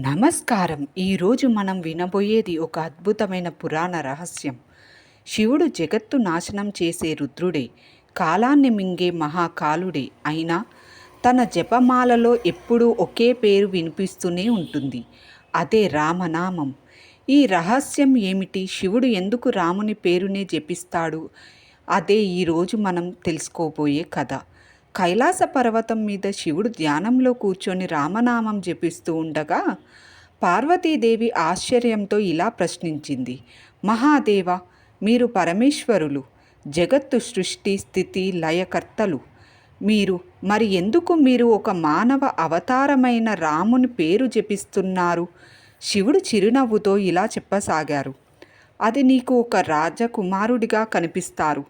నమస్కారం. ఈరోజు మనం వినబోయేది ఒక అద్భుతమైన పురాణ రహస్యం. శివుడు జగత్తు నాశనం చేసే రుద్రుడే కాలాన్ని మింగే మహాకాలుడే అయినా తన జపమాలలో ఎప్పుడూ ఒకే పేరు వినిపిస్తూనే ఉంటుంది. అదే రామనామం. ఈ రహస్యం ఏమిటి? శివుడు ఎందుకు రాముని పేరునే జపిస్తాడు? అదే ఈరోజు మనం తెలుసుకోబోయే కథ. కైలాస పర్వతం మీద శివుడు ధ్యానంలో కూర్చొని రామనామం జపిస్తూ ఉండగా పార్వతీదేవి ఆశ్చర్యంతో ఇలా ప్రశ్నించింది. మహాదేవ మీరు పరమేశ్వరులు జగత్తు సృష్టి స్థితి లయకర్తలు. మీరు మరి ఎందుకు మీరు ఒక మానవ అవతారమైన రాముని పేరు జపిస్తున్నారు? శివుడు చిరునవ్వుతో ఇలా చెప్పసాగారు. అది నీకు ఒక రాజకుమారుడిగా కనిపిస్తారు.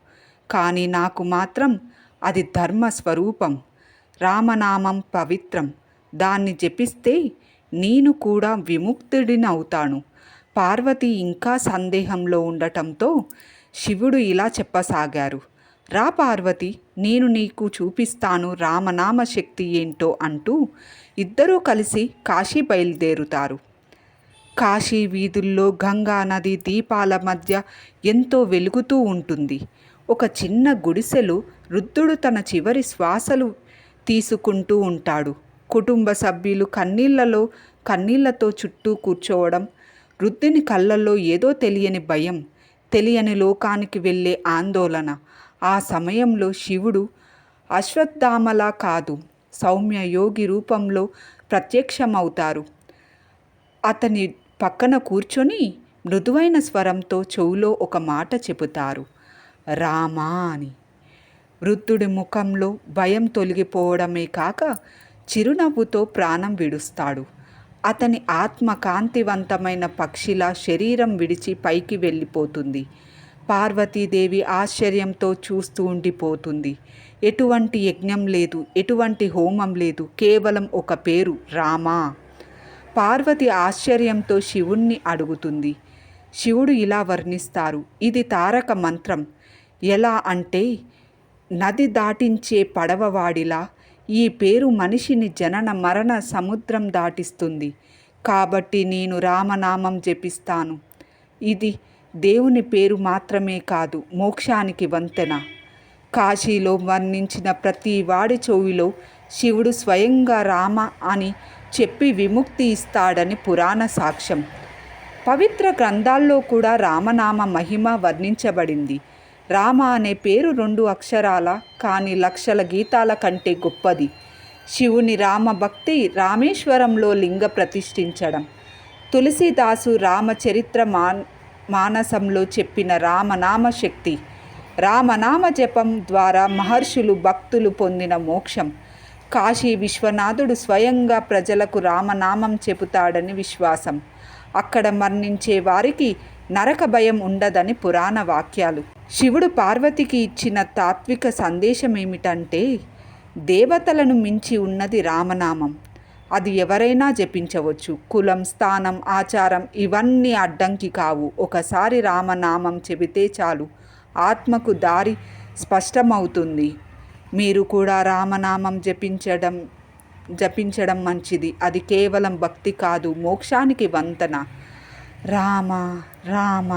కానీ నాకు మాత్రం అది ధర్మ స్వరూపం రామనామం పవిత్రం. దాన్ని జపిస్తే నేను కూడా విముక్తుడిని అవుతాను పార్వతి ఇంకా సందేహంలో ఉండటంతో శివుడు ఇలా చెప్పసాగారు. రా పార్వతి నేను నీకు చూపిస్తాను రామనామ శక్తి ఏంటో అంటూ ఇద్దరూ కలిసి కాశీ బయలుదేరుతారు. కాశీ వీధుల్లో గంగా నది దీపాల మధ్య ఎంతో వెలుగుతూ ఉంటుంది. ఒక చిన్న గుడిసెలు వృద్ధుడు తన చివరి శ్వాసలు తీసుకుంటూ ఉంటాడు. కుటుంబ సభ్యులు కన్నీళ్ళలో కన్నీళ్ళతో చుట్టూ కూర్చోవడం వృద్ధుని కళ్ళల్లో ఏదో తెలియని భయం తెలియని లోకానికి వెళ్ళే ఆందోళన. ఆ సమయంలో శివుడు అశ్వత్థామలా కాదు సౌమ్య యోగి రూపంలో ప్రత్యక్షమవుతారు. అతని పక్కన కూర్చొని మృదువైన స్వరంతో చెవులో ఒక మాట చెబుతారు. రామా అని. వృద్ధుడి ముఖంలో భయం తొలగిపోవడమే కాక చిరునవ్వుతో ప్రాణం విడుస్తాడు. అతని ఆత్మ కాంతివంతమైన పక్షిలా శరీరం విడిచి పైకి వెళ్ళిపోతుంది. పార్వతీదేవి ఆశ్చర్యంతో చూస్తూ ఉండిపోతుంది. ఎటువంటి యజ్ఞం లేదు ఎటువంటి హోమం లేదు కేవలం ఒక పేరు రామా. పార్వతి ఆశ్చర్యంతో శివుణ్ణి అడుగుతుంది. శివుడు ఇలా వర్ణిస్తారు ఇది తారక మంత్రం. ఎలా అంటే నది దాటించే పడవవాడిలా ఈ పేరు మనిషిని జనన మరణ సముద్రం దాటిస్తుంది. కాబట్టి నేను రామనామం జపిస్తాను. ఇది దేవుని పేరు మాత్రమే కాదు మోక్షానికి వంతెన. కాశీలో వర్ణించిన ప్రతి వాడి చెవిలో శివుడు స్వయంగా రామ అని చెప్పి విముక్తి ఇస్తాడని పురాణ సాక్ష్యం. పవిత్ర గ్రంథాల్లో కూడా రామనామ మహిమ వర్ణించబడింది. రామ అనే పేరు రెండు అక్షరాల? కానీ లక్షల గీతాల కంటే గొప్పది. శివుని రామ భక్తి రామేశ్వరంలో లింగ ప్రతిష్ఠించడం. తులసిదాసు రామచరిత్ర మాన్ మానసంలో చెప్పిన రామనామ శక్తి. రామనామ జపం ద్వారా మహర్షులు భక్తులు పొందిన మోక్షం. కాశీ విశ్వనాథుడు స్వయంగా ప్రజలకు రామనామం చెబుతాడని విశ్వాసం. అక్కడ మరణించే వారికి నరక భయం ఉండదని పురాణ వాక్యాలు. శివుడు పార్వతికి ఇచ్చిన తాత్విక సందేశం ఏమిటంటే దేవతలను మించి ఉన్నది రామనామం. అది ఎవరైనా జపించవచ్చు. కులం స్థానం ఆచారం ఇవన్నీ అడ్డంకి కావు. ఒకసారి రామనామం చెబితే చాలు. ఆత్మకు దారి స్పష్టమవుతుంది. మీరు కూడా రామనామం జపించడం జపించడం మంచిది. అది కేవలం భక్తి కాదు. మోక్షానికి వంతన. రామ రామ